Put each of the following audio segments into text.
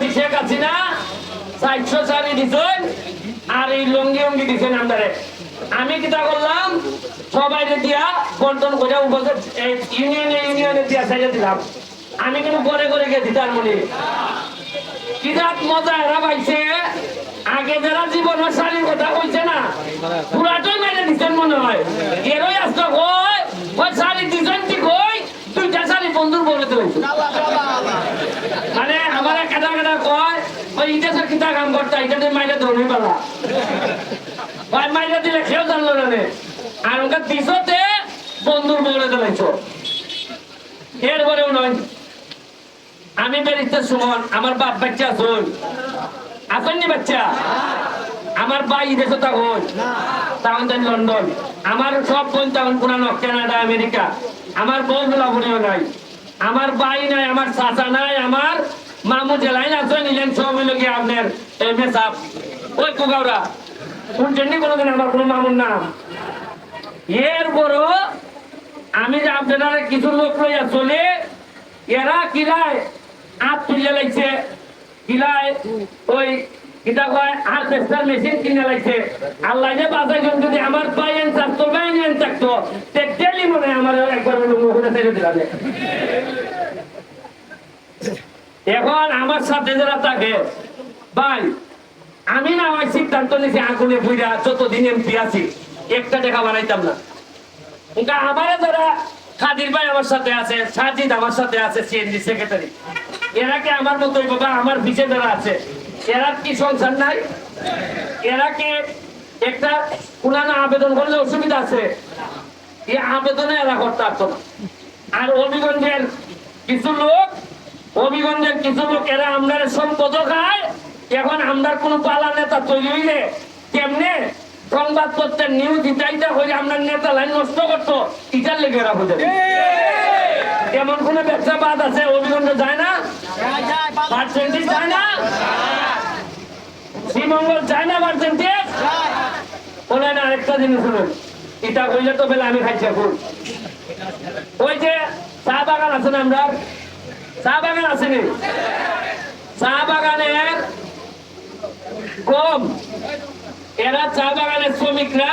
দিছে কাছি না? চারশো চারি দিছেন আমি কিতা করলাম? সবাই দিয়া বন্টন করে উপস্থিত ইউনিয়নে ইউনিয়নে দিয়া সাইজে দিলাম। আমি কিন্তু করে করে গেছি তার মনে। কিরাত মজা এরা পাইছে? আগে যারা জীবনের শাড়ির কথা কইছে না, পুরাটাই মেরে দিচ্ছেন মনে হয়। এরই আসতো কই? ওই শাড়ি দিছেন কি কই? দুইটা শাড়ি বন্ধুর বলে দিয়েছে মানে আমার কাটা কাটা ইটা কিতা কাম করতে? মাইলে ধরবি পালা মাইলে দিলে কেউ জানলো না আর ওকে দিছতে বন্ধুর বলে দিলাইছো এরপরেও নয়। আমি বেরিতে সুমন, আমার বাপ বাচ্চা আসুন আসেননি বাচ্চা? আমার ভাই দেশে তখন তাই লন্ডন। আমার সব বোন তখন পুরানো কানাডা, আমেরিকা। আমার বউ গুলাবনীয় নাই। আমার ভাই নাই, আমার চাচা নাই, আমার মামু জেলাই না তো নিলেন সব গিয়ে আপনার এস আপ ওই কুগাওরা শুনছেন নি কোনোদিন আমার কোনো মামুর নাম? এর বড় আমি যে আপনারা কিছু লোক লইয়া চলে, এরা কিরায় হাত তুলে লাগছে কিরায় ওই কিতা কয়, আর পেস্টার মেশিন কিনে লাগছে আল্লাহ যে বাজাইজন যদি আমার পাইয়েন থাকতো বাইন থাকতো। তে মনে আমার একবার মুখে ছেড়ে দিলাম। এখন আমার সাথে যারা থাকে, ভাই, আমি না আমার সিদ্ধান্ত নিয়েছি আগুনে বুঝা যতদিন এমপি আছি, একটা টাকা বানাইতাম না। ওটা আমারে যারা খাদির ভাই আমার সাথে আছে, সাজিদ আমার সাথে আছে, সিএনজি সেক্রেটারি এরা কি আমার মতোই বাবা আমার পিছে যারা আছে? এরা কি সংসার নাই? এরা কি একটা পুরানো আবেদন করলে অসুবিধা আছে? এই আবেদনে এরা করতে পারতো না আর অভিগঞ্জের কিছু লোক অভিগঞ্জের কিছু লোক এরা আমদার সম্পদ খায়, এখন আমদার কোন পালা নেতা তৈরি হইলে কেমনে সংবাদপত্রের নিউজ ইটাইটা হয়ে আমরা নেতা লাইন নষ্ট করতো, ইটার লেগে যাবে এমন কোন ব্যবসা বাদ আছে অভিগঞ্জ যায় না? যায় না? শ্রীমঙ্গল যায় না পার্সেন্টেজ বলেন আরেকটা জিনিস শুনুন এটা কইলে তো বেলা আমি খাইছি এখন। ওই যে চা বাগান আছে না আমরা চা বাগান আছে নি? চা বাগানের কম এরা চা বাগানের শ্রমিকরা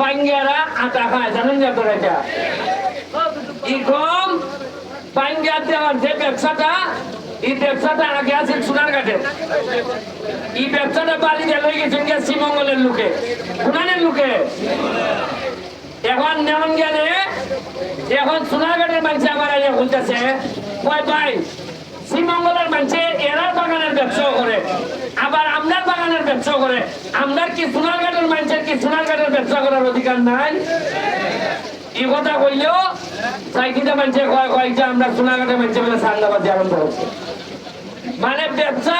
পাঙ্গিয়ারা আটা খায়, জানেন না তোরা এটা? ই কম পাঙ্গিয়া দেওয়ার যে ব্যবসাটা এই ব্যবসাটা আগে আছে সোনার ঘাটে এই ব্যবসাটা বালি দিয়ে লই গেছেন গিয়া শ্রীমঙ্গলের লোকে। কোনানের লোকে। এখন নেমন গেলে, এখন সোনার সোনারঘাটের মানুষ আমার আইয়া বলতেছে কয় ভাই শ্রীমঙ্গলের মানুষে এরার বাগানের ব্যবসাও করে, আবার আমনার বাগানের ব্যবসাও করে। আমনার কি সোনারঘাটের মানুষের কি সোনারঘাটের ব্যবসা করার অধিকার নাই? এই কথা কইলেও সাইকিটা মানুষে কয় কয়েকটা আমরা সোনারঘাটের মানুষে বলে সান্দাবাদ আরম্ভ হচ্ছে মানে ব্যবসা